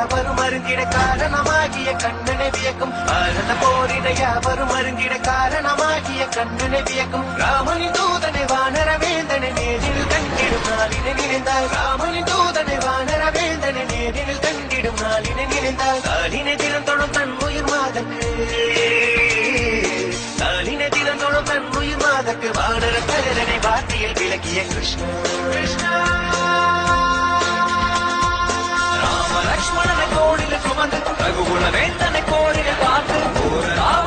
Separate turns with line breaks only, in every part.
யாவரும் அருங்கிட காரணமாகிய கண்ணனை வியக்கும். பாரத போரிட யாவரும் அருங்கிட காரணமாகிய கண்ணனை வியக்கும். ராமனின் தூதனை வானரவேந்தனை நேரில் கண்டிடும் நாளினை நினைந்தால் ராமனின் தூதனை வானரவேந்தனை நேரில் கண்டிடும் நாளினை நினைந்தால் காலினை தினம் தொடும் தன் உயிர் மாதக்கு காலினை தினம் தொடும் தன் உயிர் மாதக்கு வானர கலரனை வார்த்தையில் விளக்கிய கிருஷ்ணா கிருஷ்ணா லக்ஷ்மணனை கோடியில் சுமந்து ரகுகுணவேந்தனை கோடியில் பார்த்து ஒரு ராவ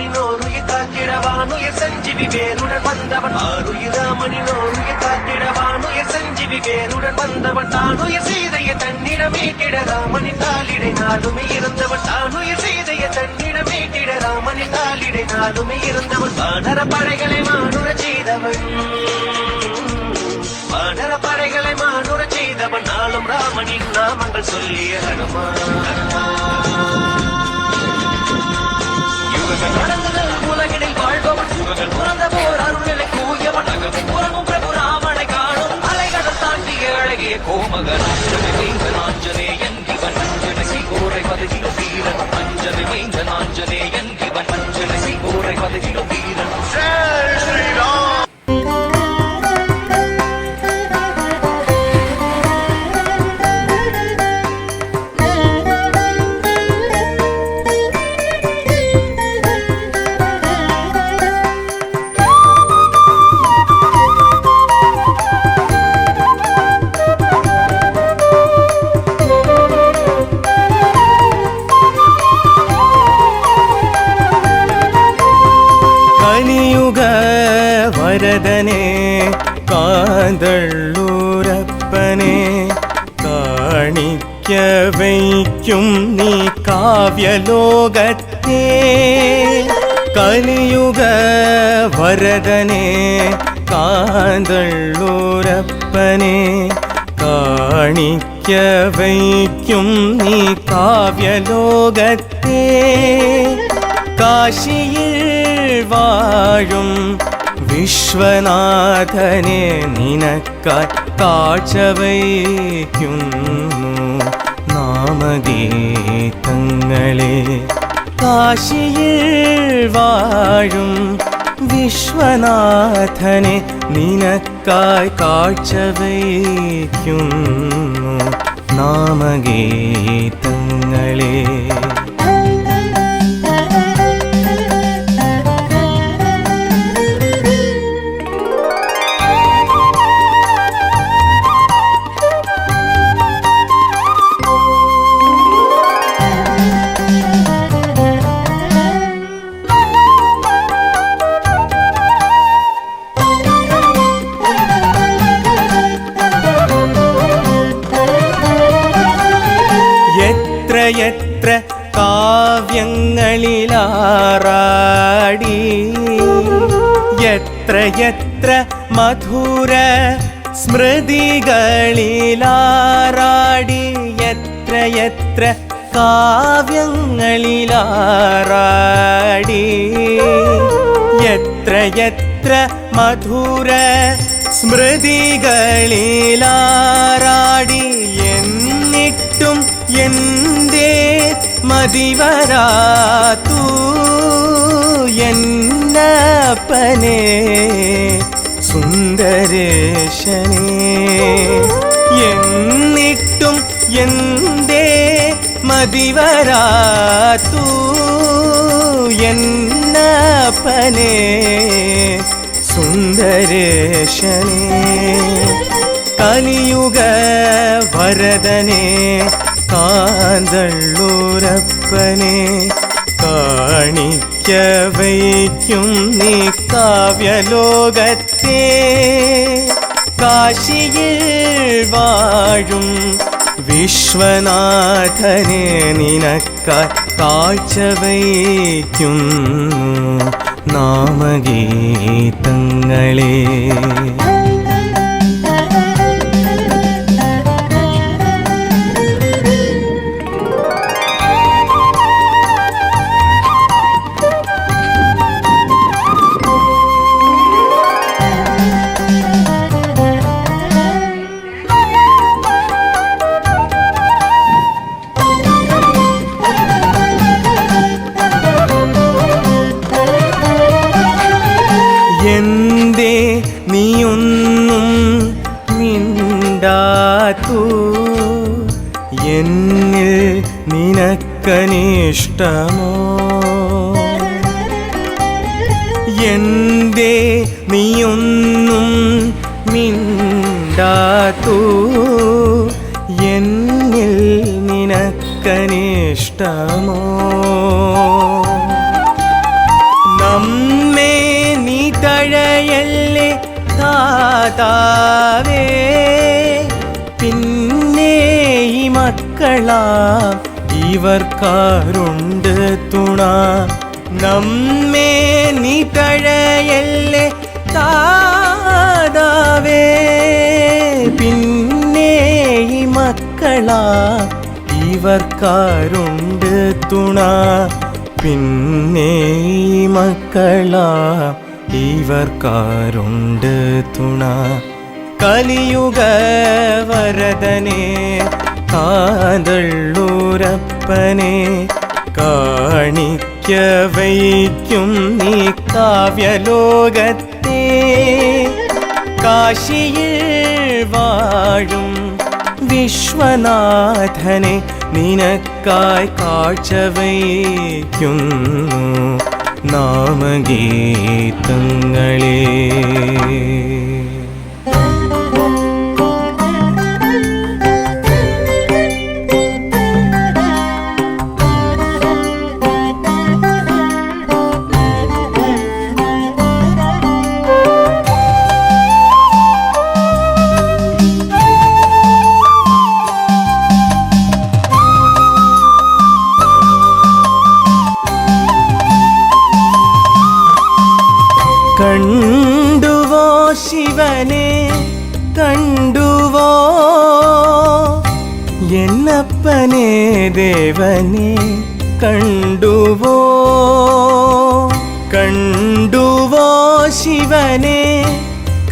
ஆருயிராமனின் ஓருய காத்திடவானுய சஞ்சீவி வேருடன் வந்தவன். ஆருயிராமனின் ஓருய காத்திடவானுய சஞ்சீவி வேருடன் வந்தவன். தானுய சீதைய தன்னிடமே கிட ராமனின் தாளிடை நாளுமே இருந்தவன். தானுய சீதைய தன்னிடமே கிட ராமனின் தாளிடை நாளுமே இருந்தவன். வானர படைகளை மானுர செய்தவன். வானர படைகளை மானுர செய்தவன். நாளும் ராமனின் நாமங்கள் சொல்லிய ஹனுமான். பதுகிடும் வீரன் அஞ்சலி வேந்தன் ஆஞ்சலேயன் இவன்
அஞ்சலி ஓரை பதுகிடும் നീ കാവ്യലോകത്തെ. കലിയുഗ വരദനെ കാന്തള്ളൂരപ്പനെ കാണിക്ക വയ്ക്കും നീ കാവ്യലോകത്തെ. കാശിയിൽ വാഴും വിശ്വനാഥനെ നിനക്കായി കാഴ്ച വയ്ക്കുന്നു. നാമഗീതങ്ങളെ കാശിയിൽ വാഴും വിശ്വനാഥനെ നിനക്കായി കാഴ്ച വയ്ക്കുന്നു നാമഗീതങ്ങളെ. എത്ര കാവ്യങ്ങളിലാറാടി. എത്ര എത്ര മധുര സ്മൃതികളിലാറാടി. എത്ര എത്ര കാവ്യങ്ങളിലാറാടി. എത്ര എത്ര മധുര സ്മൃതികളിലാറാടി. എന്നിട്ടും എന്തേ മതിവരാത്തു എന്നപ്പനെ സുന്ദരേശനെ. എന്നിട്ടും എന്തേ മതിവരാത്തു എന്നപ്പനെ സുന്ദരേശനെ. കലിയുഗ വരദനെ കാന്തള്ളൂരപ്പനെ കാണിക്ക വയ്ക്കും നീ കാവ്യലോകത്തെ. കാശിയിൽ വാഴും വിശ്വനാഥനെ നിനക്ക കാഴ്ച വയ്ക്കുന്നു നാമഗീതങ്ങളെ. എന്നിൽ നിനക്കനിഷ്ടമോ? എന്തേ നീയൊന്നും മിണ്ടാത്തു? എന്നിൽ നിനക്കനിഷ്ടമോ? നമ്മെ നീ തഴയല്ലേ താതാവേ മക്കളാ ഇവർക്കാരുണ്ട് തുണ നമ്മെ നീ തഴയല്ലേ താതാവേ പിന്നെ ഈ മക്കളാ ഇവർക്കാരുണ്ട് തുണ പിന്നെ ഈ മക്കളാ ഇവർക്കാരുണ്ട് തുണ കലിയുഗ വരദനെ കാതള്ളൂരപ്പനെ കാണിക്ക വയ്ക്കും നീ കാവ്യലോകത്തെ. കാശിയിൽ വാഴും വിശ്വനാഥനെ നിനക്കായി കാഴ്ച വയ്ക്കുന്നു നാമഗീതങ്ങളെ. കണ്ടുവോ ശിവനെ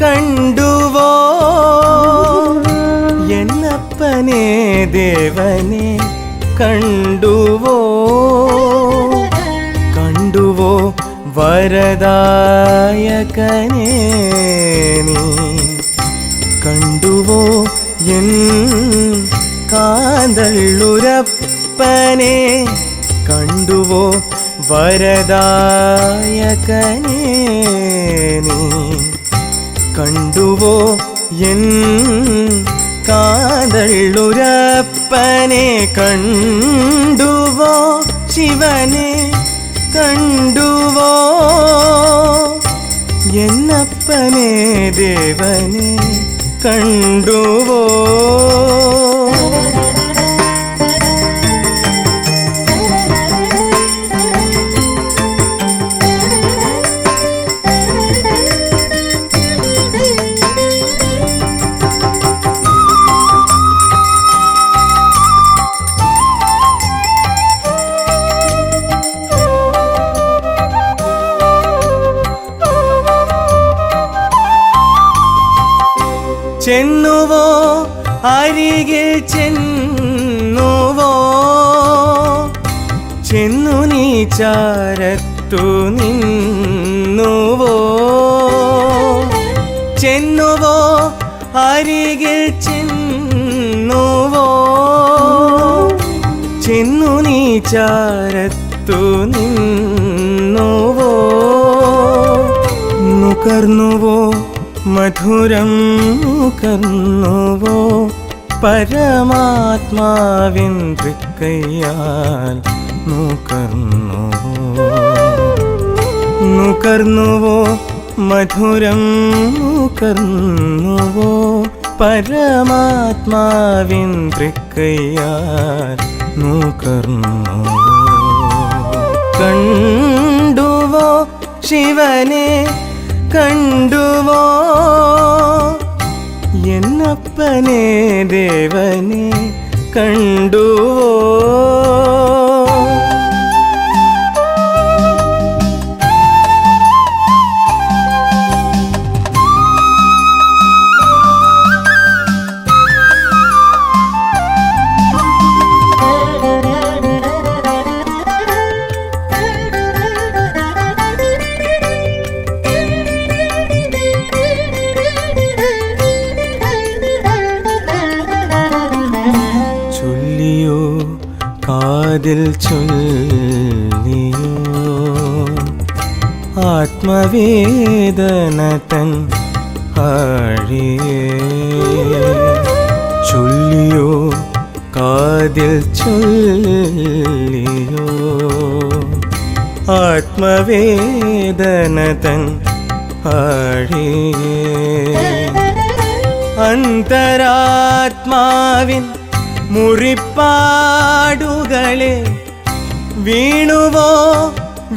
കണ്ടുവോ? എന്നപ്പനെ ദേവനെ കണ്ടുവോ? കണ്ടുവോ വരദായകനെ നീ? കണ്ടുവോ എൻ കാന്തള്ളുരപ്പനെ കണ്ടുവോ വരദായകനേ നീ കണ്ടുവോ എൻ കാതള്ളുരപ്പനെ കണ്ടുവോ ശിവനെ കണ്ടുവോ എന്നപ്പനെ ദേവനെ കണ്ടുവോ അരികിൽ ചെന്നുവോ? ചെന്നു നീ ചാരത്തു നിന്നുവോ? ചെന്നുവോ? അരികിൽ ചെന്നുവോ? ചെന്നു നീ ചാരത്തു നിന്നുവോ? നുകർന്നുവോ? മധുരം നുകർന്നുവോ പരമാത്മാവിൻ തൃക്കയ്യാൽ നുകർന്നുവോ? മധുരം കർന്നുവോ പരമാത്മാവിൻ തൃക്കയ്യാൽ നുകർന്നുവോ? കണ്ടുവോ ശിവനെ കണ്ടുവോ എന്നപ്പനെ ദേവനെ കണ്ടുവോ ചൊല്ലിയോ? ആത്മവേദന തൻ ചൊല്ലിയോ? കാതിൽ ചൊല്ലിയോ? ആത്മവേദന തൻ അന്തരാത്മാവിൻ മുറിപ്പാടുകളെ വീണുവോ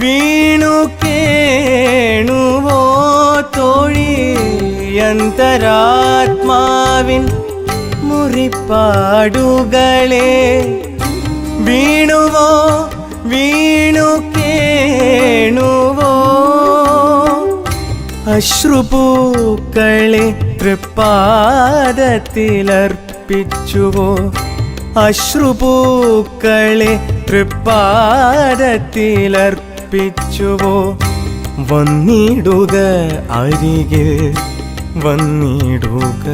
വീണു കേണുവോ തോഴി അന്തരാത്മാവിൻ മുറിപ്പാടുകളെ. വീണുവോ വീണു കേണുവോ അശ്രുപൂക്കളെ തൃപ്പാദത്തിലർപ്പിച്ചുവോ. അശ്രുപൂക്കളെ തൃപ്പാദത്തിലർപ്പിച്ചുവോ വന്നിടുക അരികിൽ വന്നിടുക.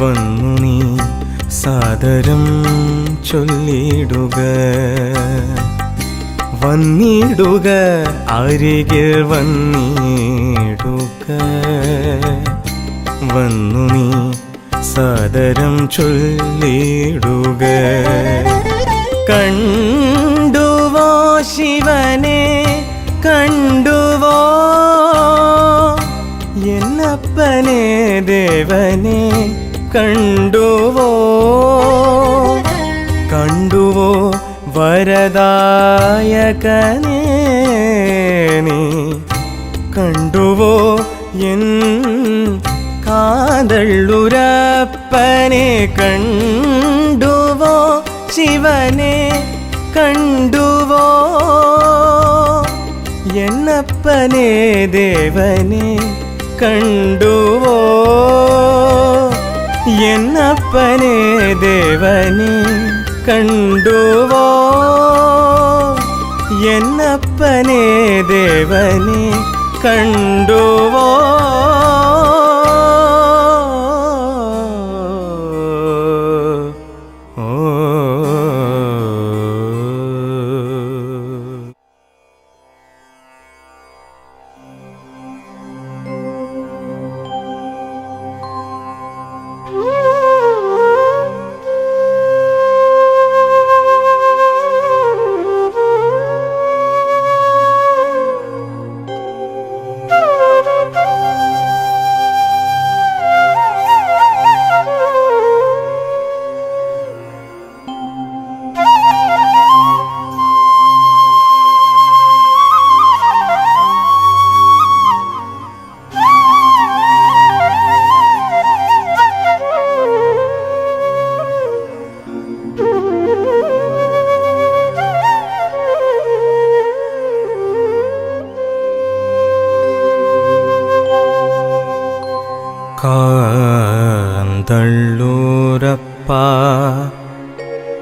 വന്നു നീ സാദരം ചൊല്ലിടുക. വന്നിടുക അരികിൽ വന്നിടുക. വന്നു നീ സാദരം ചൊല്ലിടുക. കണ്ടുവോ ശിവനെ കണ്ടുവോ? എന്നപ്പനെ ദേവനെ കണ്ടുവോ? കണ്ടുവോ വരദായകനെ നീ? കണ്ടുവോ എൻ കാതള്ളുരപ്പനെ കണ്ടുവോ ശിവനെ കണ്ടുവോ എന്നപ്പനെ ദേവനെ കണ്ടുവോ എന്നപ്പനെ ദേവനെ കണ്ടുവോ എന്നപ്പനെ ദേവനെ കണ്ടുവോ കാന്തള്ളൂരപ്പ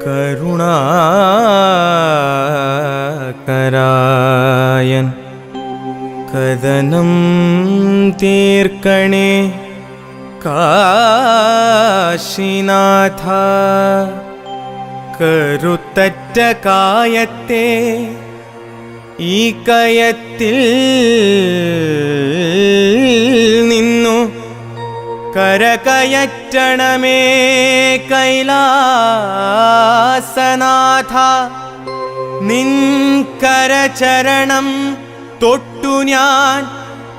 കരുണാകരായൻ കഥനം തീർക്കണേ കാശിനാഥ. കരുത്തറ്റ കായത്തെ ഈ കയത്തിൽ കരകയറ്റണമേ കൈലാസനാഥ. നിൻകരചരണം തൊട്ടു ഞാൻ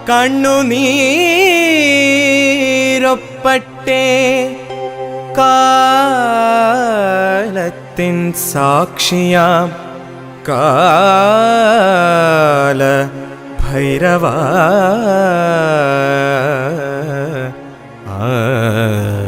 കണ്ണുനീരൊപ്പട്ടെ. കാലത്തിൻ സാക്ഷിയാം കാല ഭൈരവ 哎！